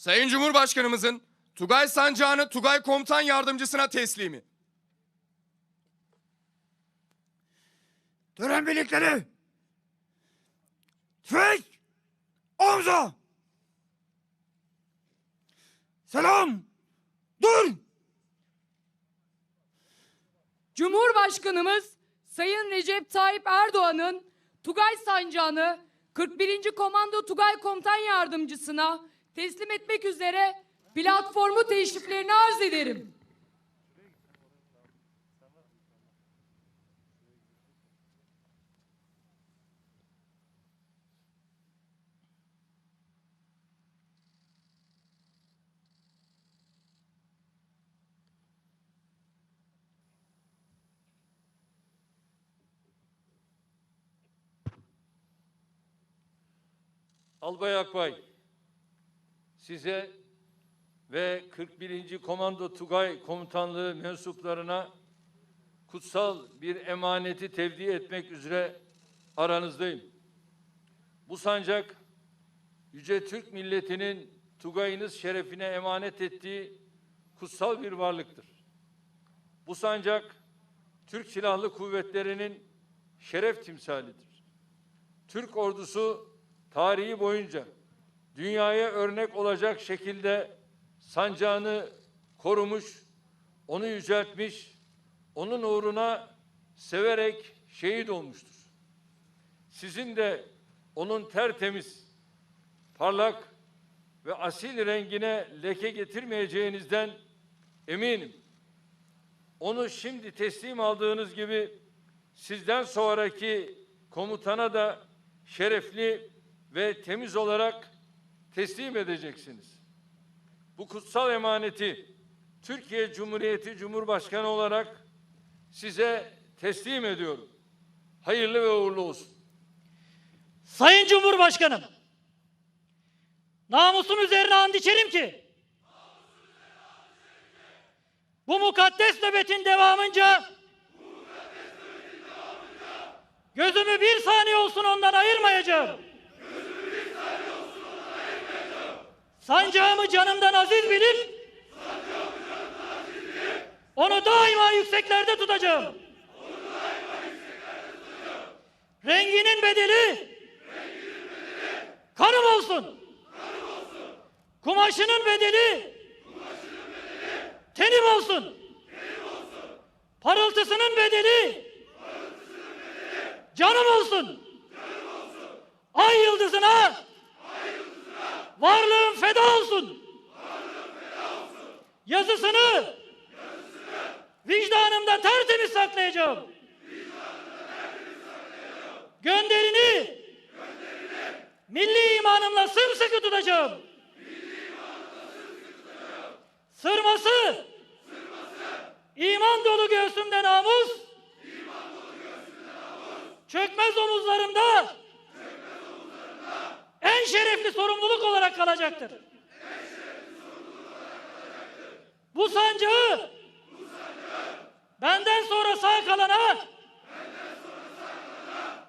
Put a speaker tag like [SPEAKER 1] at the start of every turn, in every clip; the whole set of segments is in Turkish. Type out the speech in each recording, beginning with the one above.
[SPEAKER 1] Sayın Cumhurbaşkanımızın Tugay Sancağı'nı Tugay Komutan Yardımcısına teslimi.
[SPEAKER 2] Tören birlikleri. Tüfek. Omza. Selam. Dur.
[SPEAKER 3] Cumhurbaşkanımız Sayın Recep Tayyip Erdoğan'ın Tugay Sancağı'nı 41. Komando Tugay Komutan Yardımcısına teslim etmek üzere platformu teşriflerini arz ederim.
[SPEAKER 4] Albay Akbay, size ve 41. Komando Tugay Komutanlığı mensuplarına kutsal bir emaneti tevdi etmek üzere aranızdayım. Bu sancak, Yüce Türk milletinin Tugayınız şerefine emanet ettiği kutsal bir varlıktır. Bu sancak, Türk Silahlı Kuvvetleri'nin şeref timsalidir. Türk ordusu tarihi boyunca dünyaya örnek olacak şekilde sancağını korumuş, onu yüceltmiş, onun uğruna severek şehit olmuştur. Sizin de onun tertemiz, parlak ve asil rengine leke getirmeyeceğinizden eminim. Onu şimdi teslim aldığınız gibi sizden sonraki komutana da şerefli ve temiz olarak teslim edeceksiniz. Bu kutsal emaneti Türkiye Cumhuriyeti Cumhurbaşkanı olarak size teslim ediyorum. Hayırlı ve uğurlu olsun.
[SPEAKER 5] Sayın Cumhurbaşkanım, namusun üzerine and içerim ki, bu mukaddes nöbetin devamınca, gözümü bir saniye olsun ondan ayırmayacağım. Sancağımı canımdan aziz bilip, onu daima yükseklerde tutacağım. Renginin bedeli, kanım olsun. Kumaşının bedeli, tenim olsun. Parıltısının bedeli, canım olsun. Ay yıldızına, varlığım feda olsun. Yazısını, vicdanımda tertemiz saklayacağım. Gönderini, milli imanımla sımsıkı tutacağım. Sırması, iman dolu göğsümde namus, çökmez omuzlarımda, en şerefli sorumluluk olarak kalacaktır. Bu sancağı, benden sonra sağ kalana,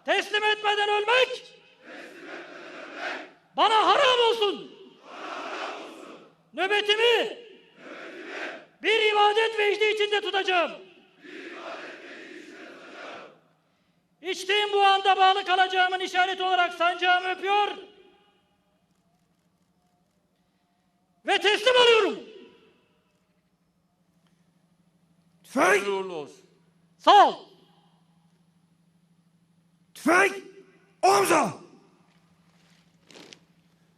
[SPEAKER 5] teslim etmeden ölmek, bana haram olsun. Nöbetimi, bir ibadet vecdi içinde tutacağım. İçtiğim bu anda bağlı kalacağımın işareti olarak sancağımı öpüyor ve teslim alıyorum.
[SPEAKER 2] Tüfek.
[SPEAKER 4] Hayırlı olsun.
[SPEAKER 5] Sağ ol.
[SPEAKER 2] Tüfek. Omza.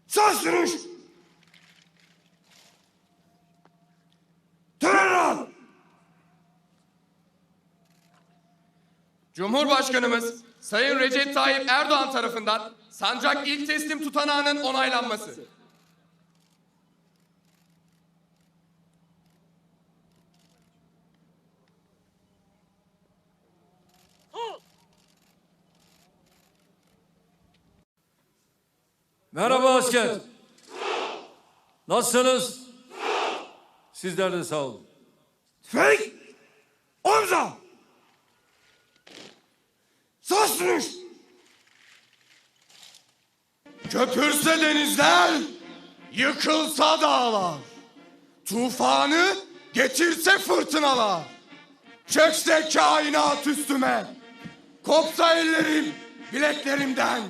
[SPEAKER 2] Sağ sürüş. Tören al.
[SPEAKER 1] Cumhurbaşkanımız Sayın Recep Tayyip Erdoğan tarafından sancak ilk teslim tutanağının onaylanması.
[SPEAKER 4] Merhaba asker. Nasılsınız? Sizler de sağ olun.
[SPEAKER 2] Tüfek. Omza. Sağ sürüş.
[SPEAKER 1] Köpürse denizler, Yıkılsa dağlar, tufanı getirse fırtınalar, çökse kainat üstüme, kopsa ellerim bileklerimden.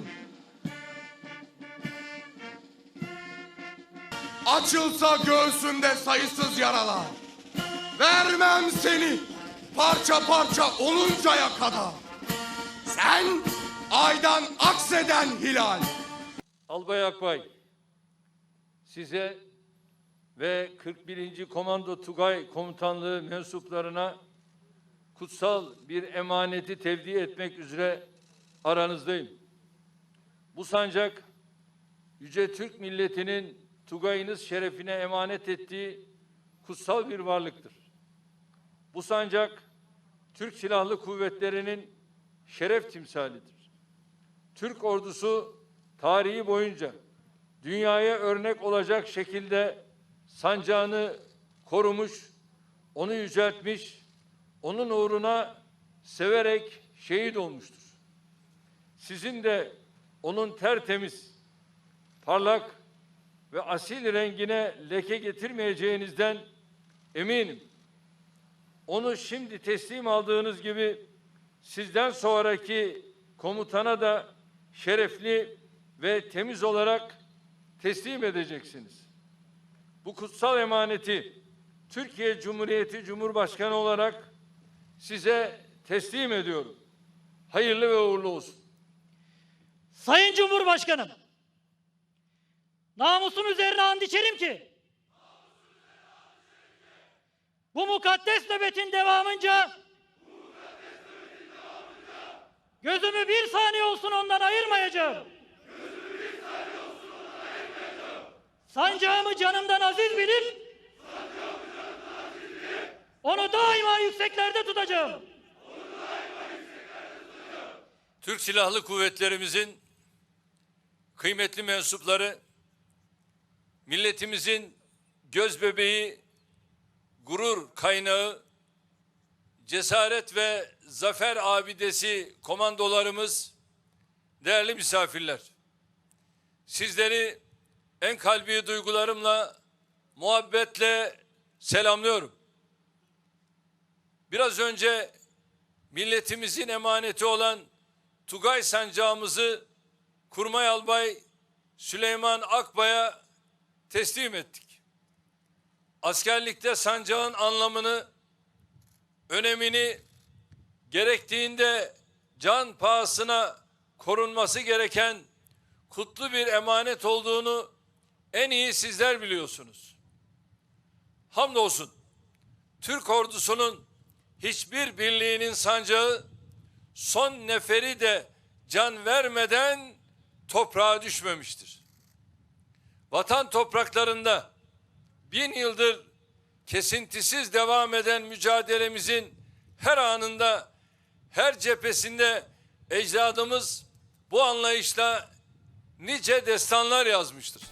[SPEAKER 1] Açılsa göğsümde sayısız yaralar, vermem seni parça parça oluncaya kadar. Sen aydan akseden hilal.
[SPEAKER 4] Albay Akbay, size ve 41. Komando Tugay Komutanlığı mensuplarına kutsal bir emaneti tevdi etmek üzere aranızdayım. Bu sancak Yüce Türk milletinin Tugayınız şerefine emanet ettiği kutsal bir varlıktır. Bu sancak Türk Silahlı Kuvvetleri'nin şeref timsalidir. Türk ordusu tarihi boyunca dünyaya örnek olacak şekilde sancağını korumuş, onu yüceltmiş, onun uğruna severek şehit olmuştur. Sizin de onun tertemiz, parlak ve asil rengine leke getirmeyeceğinizden eminim. Onu şimdi teslim aldığınız gibi sizden sonraki komutana da şerefli ve temiz olarak teslim edeceksiniz. Bu kutsal emaneti Türkiye Cumhuriyeti Cumhurbaşkanı olarak size teslim ediyorum. Hayırlı ve uğurlu olsun.
[SPEAKER 5] Sayın Cumhurbaşkanım, namusum üzerine and içerim ki, bu mukaddes nöbetin devamınca, gözümü bir saniye olsun ondan ayırmayacağım. Sancağımı canımdan aziz bilip, onu daima yükseklerde tutacağım.
[SPEAKER 4] Türk Silahlı Kuvvetlerimizin kıymetli mensupları, milletimizin göz bebeği, gurur kaynağı, cesaret ve zafer abidesi komandolarımız, değerli misafirler. Sizleri en kalbi duygularımla, muhabbetle selamlıyorum. Biraz önce milletimizin emaneti olan Tugay sancağımızı Kurmay Albay Süleyman Akbay'a teslim ettik. Askerlikte sancağın anlamını, önemini gerektiğinde can pahasına korunması gereken kutlu bir emanet olduğunu en iyi sizler biliyorsunuz. Hamdolsun Türk ordusunun hiçbir birliğinin sancağı son neferi de can vermeden toprağa düşmemiştir. Vatan topraklarında bin yıldır kesintisiz devam eden mücadelemizin her anında, her cephesinde ecdadımız bu anlayışla nice destanlar yazmıştır.